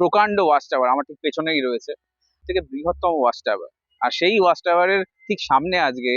প্রকাণ্ড watch tower আমার ঠিক পেছনেই রয়েছে, থেকে বৃহত্তম ওয়াচ টাওয়ার আর সেই ওয়াচ টাওয়ারের ঠিক সামনে আজকে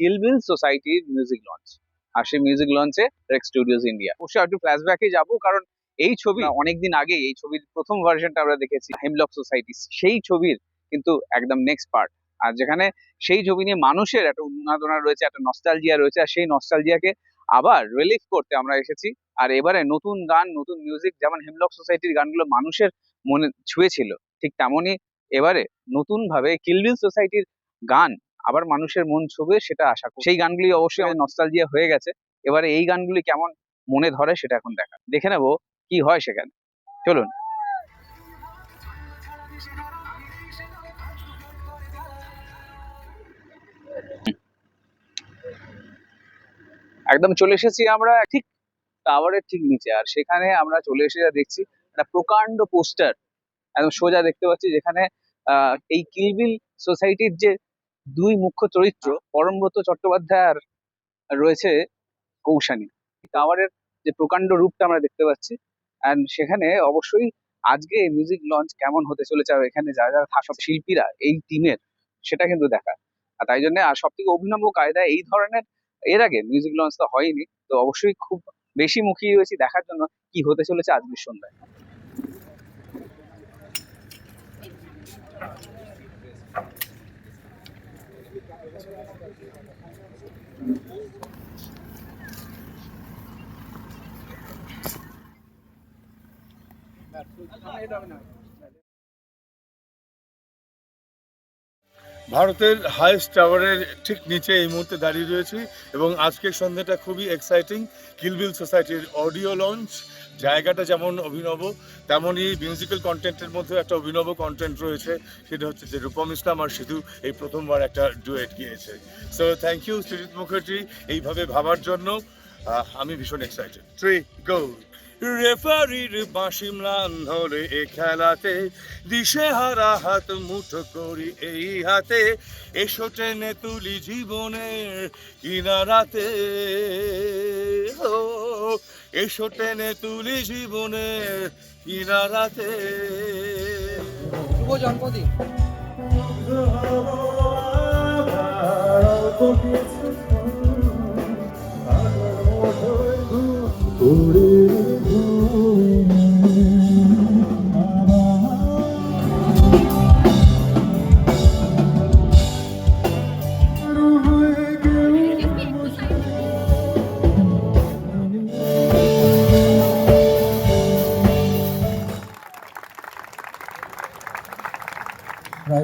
কিলবিল সোসাইটির মিউজিক লঞ্চ আর সেই মিউজিক লঞ্চে রেক স্টুডিওস ইন্ডিয়া অবশ্যই একটু ফ্ল্যাশব্যাকে যাব, কারণ এই ছবি অনেকদিন আগে এই ছবির প্রথম ভার্সনটা আমরা দেখেছি হেমলক সোসাইটি সেই ছবির কিন্তু একদম নেক্সট পার্ট আর যেখানে সেই ছবি নিয়ে মানুষের একটা উন্মাদনা রয়েছে, একটা নস্টালজিয়া রয়েছে, আর সেই নস্টালজিয়াকে আবার রিলিফ করতে আমরা এসেছি। আর এবারে নতুন গান, নতুন মিউজিক যেমন হেমলক সোসাইটির গানগুলো মানুষের মনে ছুঁয়েছিল। ঠিক তেমনই এবারে নতুন ভাবে কিলবিল সোসাইটির গান আবার মানুষের মন ছুবে সেটা আশা করি। সেই গানগুলি অবশ্যই আমাদের নস্টালজিয়া হয়ে গেছে। এবারে এই গানগুলি কেমন মনে ধরে সেটা এখন দেখা। দেখে নেব কি হয় সেখানে। চলুন। একদম চলে এসেছি আমরা ঠিক টাওয়ারের ঠিক নিচে। আর সেখানে আমরা চলে এসে যা দেখছি একটা প্রকাণ্ড পোস্টার একদম সোজা দেখতে পাচ্ছি যেখানে এই কিলবিল সোসাইটির যে দুই মুখ্য চরিত্র, পরমব্রত চট্টোপাধ্যায় আর রয়েছে কৌশানী। টাওয়ারের যে প্রকাণ্ড রূপটা আমরা দেখতে পাচ্ছি অ্যান্ড সেখানে অবশ্যই আজকে মিউজিক লঞ্চ কেমন হতে চলেছে আর এখানে যারা যারা সব শিল্পীরা এই টিমের সেটা কিন্তু দেখা। আর তাই জন্য আর সব থেকে অভিনব কায়দায় এই ধরনের, এর আগে মিউজিক লঞ্চ তো হয়নি, তো অবশ্যই খুব বেশি মুখিয়ে রয়েছি দেখার জন্য কি হতে চলেছে আজকের সন্ধ্যায়। ভারতের হাইস্ট টাওয়ারের ঠিক নিচে এই মুহূর্তে দাঁড়িয়ে রয়েছি এবং আজকের সন্ধ্যাটা খুবই এক্সাইটিং কিলবিল সোসাইটির অডিও লঞ্চ জায়গাটা যেমন অভিনব, তেমনই মিউজিক্যাল কন্টেন্টের মধ্যে একটা অভিনব কন্টেন্ট রয়েছে। সেটা হচ্ছে যে রূপম ইসলাম আর সিধু এই প্রথমবার একটা ডুয়েট গিয়েছে। So thank you Sujit Mukherjee এইভাবে ভাবার জন্য আমি ভীষণ এক্সাইটেড থ্রি গো রেফারির বাঁশি ম্লান ধরে এ খেলাতে, দিশে হারা হাত মুঠো করি এই হাতে, এসো টেনে তুলি জীবনের কিনারাতে। ও এসো টেনে তুলি জীবনের কিনারাতে। শুভ জন্মদিন।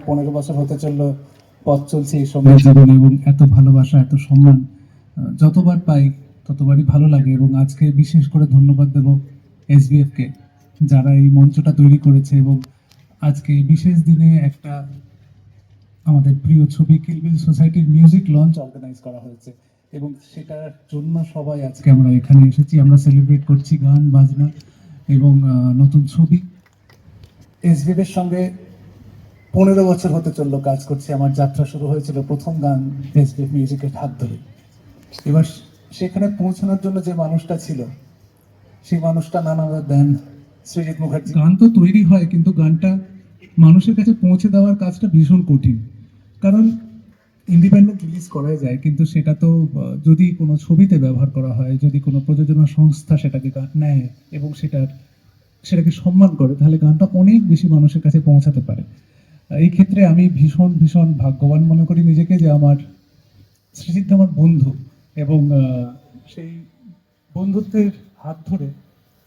প্রায় পনেরো বছর হতে চলল পথ চলছে এই সঙ্গে জীবনে এবং এত ভালোবাসা এত সম্মান যতবার পাই ততবারই ভালো লাগে এবং আজকে বিশেষ করে ধন্যবাদ দেব এসবিএফকে যারা এই মঞ্চটা তৈরি করেছে এবং আজকে এই বিশেষ দিনে একটা আমাদের প্রিয় ছবি কিলবিল সোসাইটির মিউজিক লঞ্চ অর্গানাইজ করা হয়েছে এবং সেটার জন্য সবাই আজকে আমরা এখানে এসেছি আমরা সেলিব্রেট করছি গান বাজনা এবং নতুন ছবি। এসবিএফের সঙ্গে পনেরো বছর হতে চলল কাজ করছি। আমার যাত্রা শুরু হয়েছিল প্রথম গান এসবিএফ মিউজিকের হাত ধরে। এবার সেখানে পৌঁছানোর জন্য যে মানুষটা ছিল, সেই মানুষটা নানা দেন সৃজিত মুখার্জি। গান তো তৈরি হয়, কিন্তু গানটা মানুষের কাছে পৌঁছে দেওয়ার কাজটা ভীষণ কঠিন। কারণ ইন্ডিপেন্ডেন্ট রিলিজ করা যায়, কিন্তু সেটা তো যদি কোনো ছবিতে ব্যবহার করা হয়, যদি কোনো প্রযোজনা সংস্থা সেটাকে গা- নেয় এবং সেটার, সেটাকে সম্মান করে, তাহলে গানটা অনেক বেশি মানুষের কাছে পৌঁছাতে পারে। এই ক্ষেত্রে আমি ভীষণ ভীষণ ভাগ্যবান মনে করি নিজেকে যে আমার সৃজিত আমার বন্ধু এবং সেই বন্ধুত্বের হাত ধরে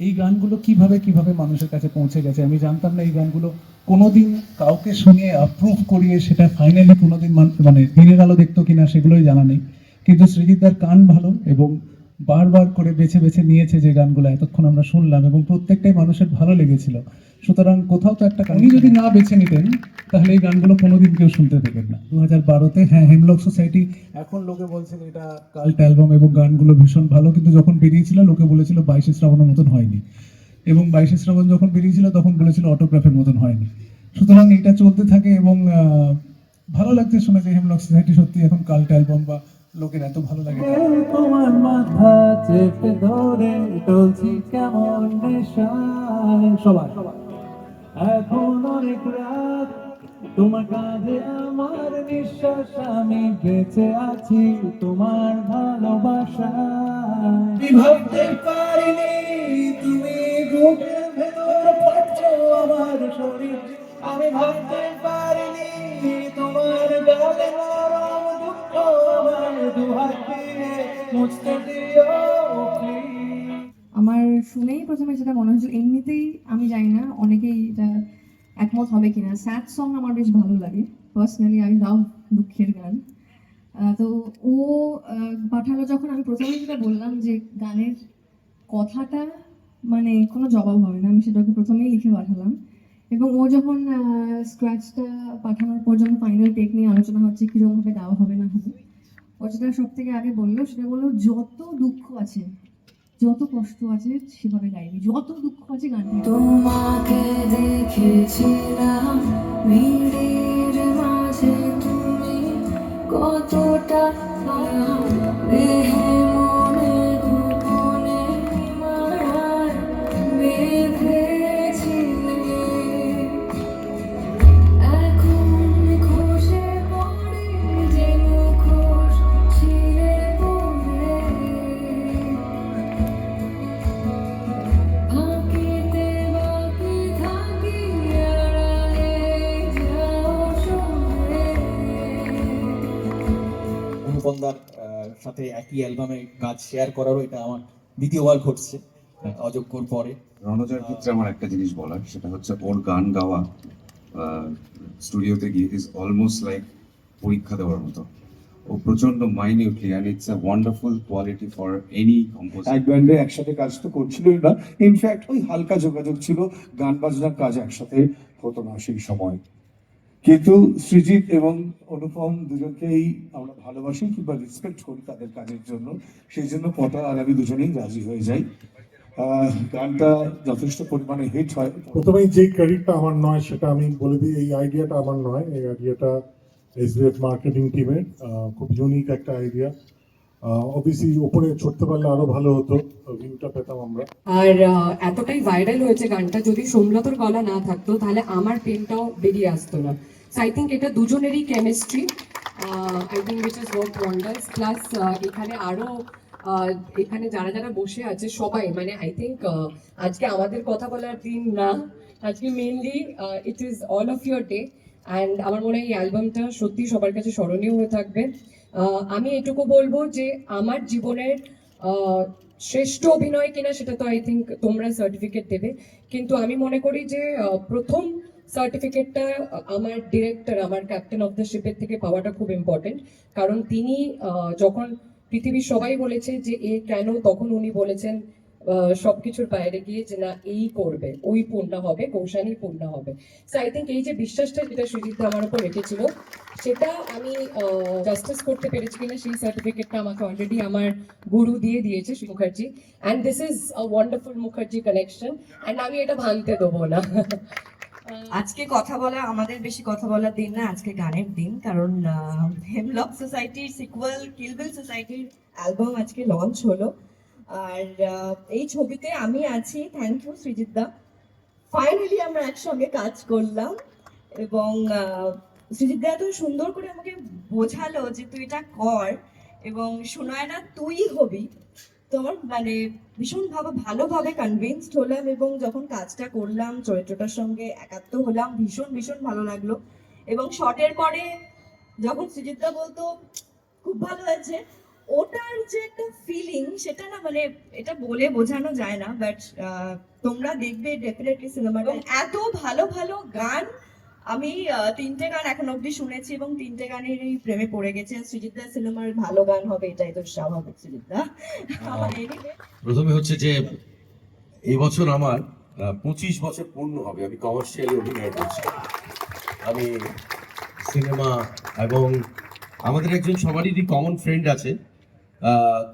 এই গানগুলো কীভাবে কীভাবে মানুষের কাছে পৌঁছে গেছে, আমি জানতাম না এই গানগুলো কোনোদিন কাউকে শুনিয়ে অ্যাপ্রুভ করিয়ে সেটা ফাইনালি কোনোদিন মানে দিনের আলো দেখতো কিনা সেগুলোই জানা নেই। কিন্তু সৃজিতদার কান ভালো এবং বারবার করে বেছে বেছে নিয়েছে যে গানগুলো এতক্ষণ আমরা শুনলাম এবং প্রত্যেকটাই মানুষের ভালো লেগেছিল। সুতরাং কোথাও তো একটা উনি যদি না বেছে নিতেন, তাহলে এই গানগুলো কোনোদিন কেউ শুনতে পেতেন না। দু হাজার বারোতে হ্যাঁ হেমলক সোসাইটি, এখন লোকে বলছে এটা কাল্ট অ্যালবাম এবং গানগুলো ভীষণ ভালো, কিন্তু যখন বেরিয়েছিল লোকে বলেছিল বাইশে শ্রাবণের মতন হয়নি। এবং বাইশে শ্রাবণ যখন বেরিয়েছিল তখন বলেছিল অটোগ্রাফের মতন হয়নি। সুতরাং এটা চলতে থাকে এবং ভালো লাগছে শুনে যে হেমলক সোসাইটি সত্যি এখন কাল্ট অ্যালবাম বা লোকের এত ভালো লাগে। তোমার মাথা চেপে ধরে চলছি কেমন নেশায়? সবাই। এখন অনেক রাত তোমার কাঁধে আমার নিঃশ্বাস আমি বেঁচে আছি তোমার ভালোবাসা আমি ভাবতে পারিনি তুমি বুকের ভেতর পাচ্ছো আমার শরীর। আমি ভাবতে পারিনি আমার শুনেই প্রথমে যেটা মনে হয়েছিল, এমনিতেই আমি জানি না, অনেকেই এটা একমত হবে কিনা। স্যাড সং আমার বেশ ভালো লাগে। পার্সোনালি আই লাভ দুঃখের গান। তো ও পাঠালো যখন আমি প্রথমে যেটা বললাম যে গানের কথাটা মানে কোনো জবাব হবে না, আমি সেটাকে প্রথমেই লিখে পাঠালাম। এবং ও যখন স্ক্র্যাচটা পাঠানোর পর যখন ফাইনাল টেক নিয়ে আলোচনা হচ্ছে, কীরকমভাবে গাওয়া হবে না হবে যেটা সব থেকে আগে বলল, সেটা বলল, যত দুঃখ আছে, যত কষ্ট আছে, সেভাবে গাইবি। যত দুঃখ আছে, গান তোমাকে দেখেছিলাম, ভিড়ের মাঝে তুমি কতটা অনুপন্দার আহ, সাথে একই অ্যালবামে কাজ শেয়ার করারও এটা আমার দ্বিতীয়বার ঘটছে অযোগ্যর পরে। রণজার ক্ষেত্রে আমার একটা জিনিস বলার সেটা হচ্ছে ওর গান গাওয়া স্টুডিওতে গিয়ে ইজ অলমোস্ট লাইক পরীক্ষা দেওয়ার মতো। ও প্রচণ্ড minutely and it's a wonderful quality for any composer এক ব্যান্ডে একসাথে কাজ তো করছিলই না। ইনফ্যাক্ট ওই হালকা যোগাযোগ ছিল গান বাজনার কাজ একসাথে হতো না সেই সময়। কিন্তু সৃজিত এবং অনুপম দুজনকেই আমরা ভালোবাসি কিংবা রেসপেক্ট করি তাদের কাজের জন্য। সেই জন্য পটা আর আমি দুজনেই রাজি হয়ে যাই। গানটা যথেষ্ট পরিমাণে হিট হয়। প্রথমেই যে ক্রেডিটটা আমার নয়, সেটা আমি বলে দিই, এই আইডিয়াটা আমার নয়। এই আইডিয়াটা এসবিএফ মার্কেটিং টিমের খুব ইউনিক একটা আইডিয়া অবভিয়াসলি ওপরে ছড়তে পারলে আরও ভালো হতো ভিউটা পেতাম আমরা। আর এতটাই ভাইরাল হয়েছে গানটা, যদি সোমলতার গলা না থাকতো, তাহলে আমার পেনটাও বেরিয়ে আসতো না। সো আই থিঙ্ক এটা দুজনেরই chemistry I think which is work wonders plus এখানে আরও এখানে যারা যারা বসে আছে সবাই মানে আই থিঙ্ক আজকে আমাদের কথা বলার দিন না, আজকে mainly it is all of your day and আমার মনে হয় এই অ্যালবামটা সত্যি সবার কাছে স্মরণীয় হয়ে থাকবে। আমি এটুকু বলব যে আমার জীবনের শ্রেষ্ঠ অভিনয় কিনা সেটা তো আই থিঙ্ক তোমরা সার্টিফিকেট দেবে। কিন্তু আমি মনে করি যে প্রথম সার্টিফিকেটটা আমার ডিরেক্টর আমার ক্যাপ্টেন অফ দ্য শিপের থেকে পাওয়াটা খুব ইম্পর্টেন্ট কারণ তিনি যখন পৃথিবীর সবাই বলেছে যে, এ কেন? তখন উনি বলেছেন সবকিছুর বাইরে গিয়ে যে না, এই করবে, ওই পূর্ণা হবে, কৌশানী পূর্ণা হবে। সো আই থিঙ্ক এই যে বিশ্বাসটা যেটা সুজিত আমার উপর রেখেছিল, সেটা আমি জাস্টিস করতে পেরেছি কিনা, সেই সার্টিফিকেটটা আমাকে অলরেডি আমার গুরু দিয়ে দিয়েছে Mukherjee. And this is a wonderful Mukherjee connection and আমি এটা ভাঙতে দেবো না। আজকে কথা বলা, আমাদের বেশি কথা বলার দিন না, আজকে গানের দিন, কারণ হেমলক সোসাইটির সিকুয়াল কিলবিল সোসাইটির অ্যালবাম আজকে লঞ্চ হলো। আর এই ছবিতে আমি আছি thank you Srijit da. Finally আমরা একসঙ্গে কাজ করলাম এবং সৃজিত দা এত সুন্দর করে আমাকে বোঝালো যে তুই এটা কর এবং শোনায় না তুই হবি। তো আমার মানে ভীষণ ভাবে ভালোভাবে কনভিন্সড হলাম এবং যখন কাজটা করলাম, চরিত্রটার সঙ্গে একাত্ম হলাম, ভীষণ ভীষণ ভালো লাগল। এবং শটের পরে যখন সুজিতদা বলতো, খুব ভালো হয়েছে ওটার যে একটা ফিলিং সেটা না মানে এটা বলে বোঝানো যায় না বাট তোমরা দেখবে ডেফিনেটলি সিনেমাটা এত ভালো ভালো গান আমি তিনটে গান এখন অবধি শুনেছি এবং তিনটে গানেরই প্রেমে পড়ে গেছে সুজিতদা সিনেমার ভালো গান হবে এটাই তো স্বাভাবিক সুজিতদা। Anyway, প্রথমে হচ্ছে যে এই বছর আমার পঁচিশ বছর পূর্ণ হবে আমি কমার্শিয়ালি অভিনয় করছি। আমি সিনেমা এবং আমাদের একজন সবারই কমন ফ্রেন্ড আছে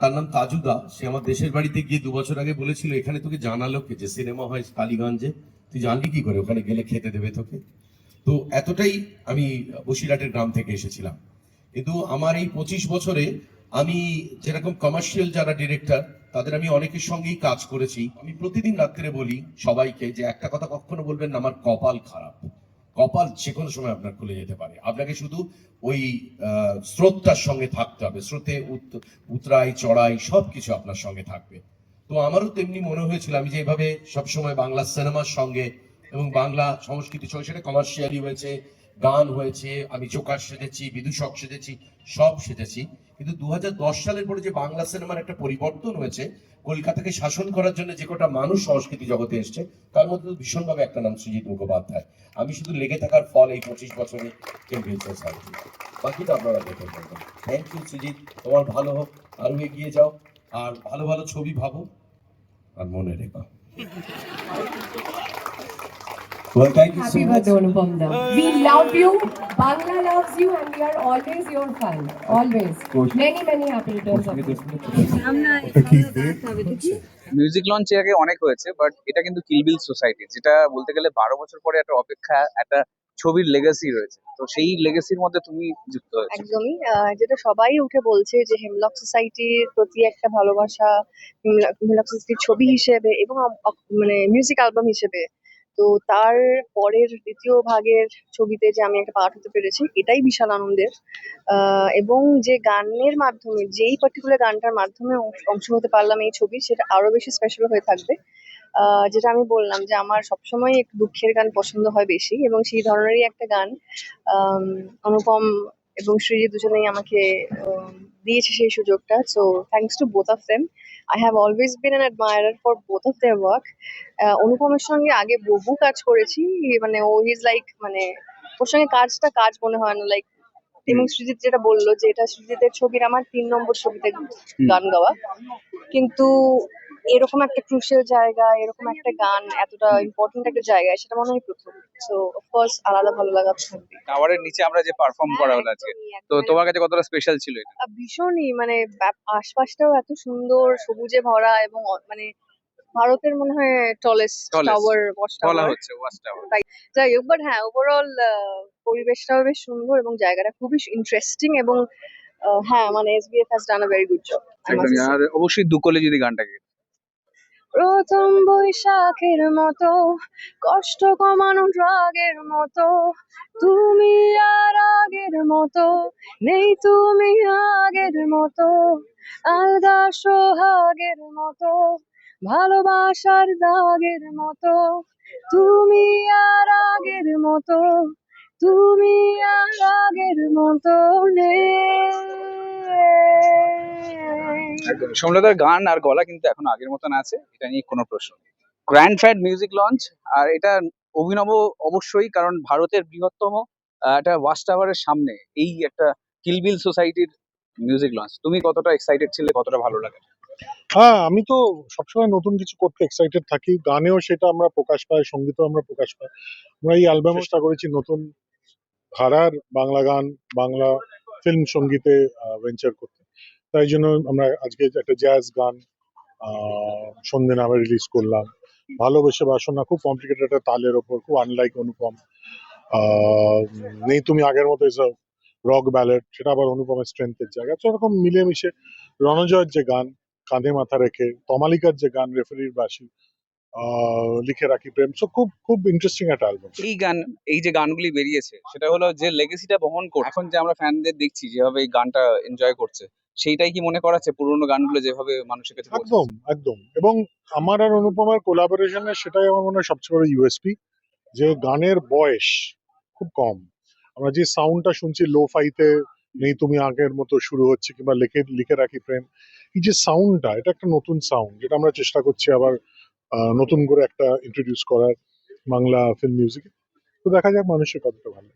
তার নাম তাজুদা। সে আমার দেশের বাড়িতে গিয়ে দু বছর আগে বলেছিল, এখানে তোকে জানালো কে? যে সিনেমা হয় কালীগঞ্জে। তুই জানলি কি করে? ওখানে গেলে খেতে দেবে তোকে। তো এতটাই আমি বসিরহাটের গ্রাম থেকে এসেছিলাম। কিন্তু আমার এই পঁচিশ বছরে আমি যেরকম কমার্শিয়াল যারা ডিরেক্টর তাদের আমি অনেকের সঙ্গেই কাজ করেছি। আমি প্রতিদিন রাত্রে বলি সবাইকে যে একটা কথা কখনো বলবেন না, আমার কপাল খারাপ। কপাল যে কোনো সময় আপনার খুলে যেতে পারে। আপনাকে শুধু ওই স্রোতটার সঙ্গে থাকতে হবে। স্রোতে উতরাই, চড়াই সব কিছু আপনার সঙ্গে থাকবে। তো আমারও তেমনি মনে হয়েছিল, আমি যেভাবে সবসময় বাংলা সিনেমার সঙ্গে এবং বাংলা সংস্কৃতির সঙ্গে সেটা কমার্শিয়ালি হয়েছে, গান হয়েছে, আমি জোকার সেজেছি, বিদূষক সেজেছি, সব সেজেছি। কিন্তু দু হাজার দশ সালের পরে যে বাংলা সিনেমার একটা পরিবর্তন হয়েছে, কলকাতাকে শাসন করার জন্য যে কটা মানুষ সংস্কৃতি জগতে এসছে, তার মধ্যে ভীষণভাবে একটা নাম সুজিত মুখোপাধ্যায়। আমি শুধু লেগে থাকার ফল এই পঁচিশ বছরে বাকিটা আপনারা দেখে থ্যাংক ইউ সৃজিত। তোমার ভালো হোক, আরও এগিয়ে যাও। আর ভালো ভালো ছবি ভাবো আর মনে রেখো। Well, thank you Happy so much. birthday, Anupam da. We love you. Bangla loves you, and we are always your fan. Always. Many, many happy returns of? Music launch এর আগে অনেক হয়েছে বাট এটা কিন্তু কিলবিল সোসাইটি যেটা বলতে গেলে বারো বছর পরে একটা অপেক্ষা একটা ছবির লেগাসি রয়েছে তো সেই লেগাসির মধ্যে তুমি যুক্ত হয়েছে একদমই আহ, যেটা সবাই উঠে বলছে যে হেমলক সোসাইটির প্রতি একটা ভালোবাসা হেমলক সোসাইটির ছবি হিসেবে এবং আম- মানে মিউজিক অ্যালবাম হিসেবে তো তার পরের দ্বিতীয় ভাগের ছবিতে যে আমি একটা পার্ট হতে পেরেছি, এটাই বিশাল আনন্দের। এবং যে গানের মাধ্যমে, যেই পার্টিকুলার গানটার মাধ্যমে অংশ হতে পারলাম এই ছবি, সেটা আরও বেশি স্পেশাল হয়ে থাকবে। যেটা আমি বললাম যে আমার সবসময় একটু দুঃখের গান পছন্দ হয় বেশি, এবং সেই ধরনেরই একটা গান অনুপম এবং সৃজিত দুজনেই আমাকে দিয়েছে সেই সুযোগটা so thanks to both of them I have always been an admirer for both of their work অনুপমের সঙ্গে আগে বহু কাজ করেছি মানে ও ইজ লাইক মানে ওর সঙ্গে কাজটা কাজ মনে হয় না লাইক এবং সৃজিত যেটা বলল যে এটা সৃজিতের ছবির আমার তিন নম্বর ছবিতে গান গাওয়া। কিন্তু এরকম একটা ক্রুশিয়াল জায়গা এরকম একটা গান এতটা ইম্পর্টেন্ট একটা জায়গায় সেটা মনে হয় প্রথম। সো অফকোর্স আলাদা ভালো লাগা থাকবে। টাওয়ারের নিচে আমরা যে পারফর্ম করা হলো আজকে তো তোমার কাছে কতটা স্পেশাল ছিল এটা? ভীষণই মানে আশপাশটাও এত সুন্দর সবুজে ভরা এবং মানে ভারতের মনে হয় টলেস্ট টাওয়ার ওয়াচ বলা টাওয়ার হচ্ছে ওয়াচ টাওয়ার যাই হোক বাট হ্যাঁ ওভারঅল পরিবেশটাও বেশ সুন্দর এবং জায়গাটা খুবই ইন্টারেস্টিং এবং হ্যাঁ মানে SBF has done a very good job একদমই আর অবশ্যই দুকলে যদি গানটাকে প্রথম বৈশাখের মতো, কষ্ট কমানো রাগের মতো। তুমি আর আগের মতো, নেই তুমি আগের মতো। আলগা সোহাগের মতো, ভালোবাসার দাগের মতো। তুমি আর আগের মতো, তুমি আর আগের মতো, নেই। একদম সমলতার গান আর গলা কিন্তু এখন আগের মতন আছে এটা নিয়ে কোনো প্রশ্ন গ্র্যান্ড ফ্যাট মিউজিক লঞ্চ আর এটা অভিনব অবশ্যই কারণ ভারতের বৃহত্তম একটা ওয়াচ টাওয়ারের সামনে এই একটা কিলবিল সোসাইটির মিউজিক লঞ্চ তুমি কতটা এক্সাইটেড ছিলে কতটা ভালো লাগে? হ্যাঁ আমি তো সবসময় নতুন কিছু করতে এক্সাইটেড থাকি। গানেও সেটা আমরা প্রকাশ পাই সঙ্গীতেও আমরা প্রকাশ পাই। আমরা এই অ্যালবামও চেষ্টা করেছি নতুন ধারার বাংলা গান বাংলা ফিল্ম সঙ্গীতে ভেঞ্চার করতে। তাই জন্য আমরা আজকে একটা জ্যাজ গান সন্ধে নামে রিলিজ করলাম। ভালোবেসে বাসনা খুব কমপ্লিকেটেড একটা তালের ওপর, খুব আনলাইক অনুপম। নেই তুমি আগের মতো ইস রক ব্যালেট সেটা আবার অনুপমের স্ট্রেংথের জায়গা। তো এরকম মিলেমিশে রণজয়ের যে গান, কাঁধে মাথা রেখে, তমালিকার যে গান রেফারির বাসি লিখে রাখি প্রেম। সো খুব খুব ইন্টারেস্টিং একটা অ্যালবাম এই গান এই যে গানগুলি বেরিয়েছে সেটা হলো যে লেগেসিটা বহন করছে। এখন যে আমরা ফ্যানদের দেখছি যেভাবে এই গানটা এনজয় করছে সেইটাই কি মনে করাচ্ছে পুরোনো গানগুলো যেভাবে মানুষের কাছে একদম একদম। এবং আমার আর অনুপমার কোলাবোরেশনে সেটাই আমার মনে হয় সবচেয়ে বড় ইউএসপি যে গানের বয়স খুব কম। আমরা যে সাউন্ডটা শুনছি লো ফাইতে নেই তুমি আগের মতো শুরু হচ্ছে কিংবা লিখে লিখে রাখি প্রেম এই যে সাউন্ডটা এটা একটা নতুন সাউন্ড যেটা আমরা চেষ্টা করছি আবার নতুন করে একটা ইন্ট্রোডিউস করার বাংলা ফিল্ম মিউজিকে তো দেখা যাক মানুষের কতটা ভালো।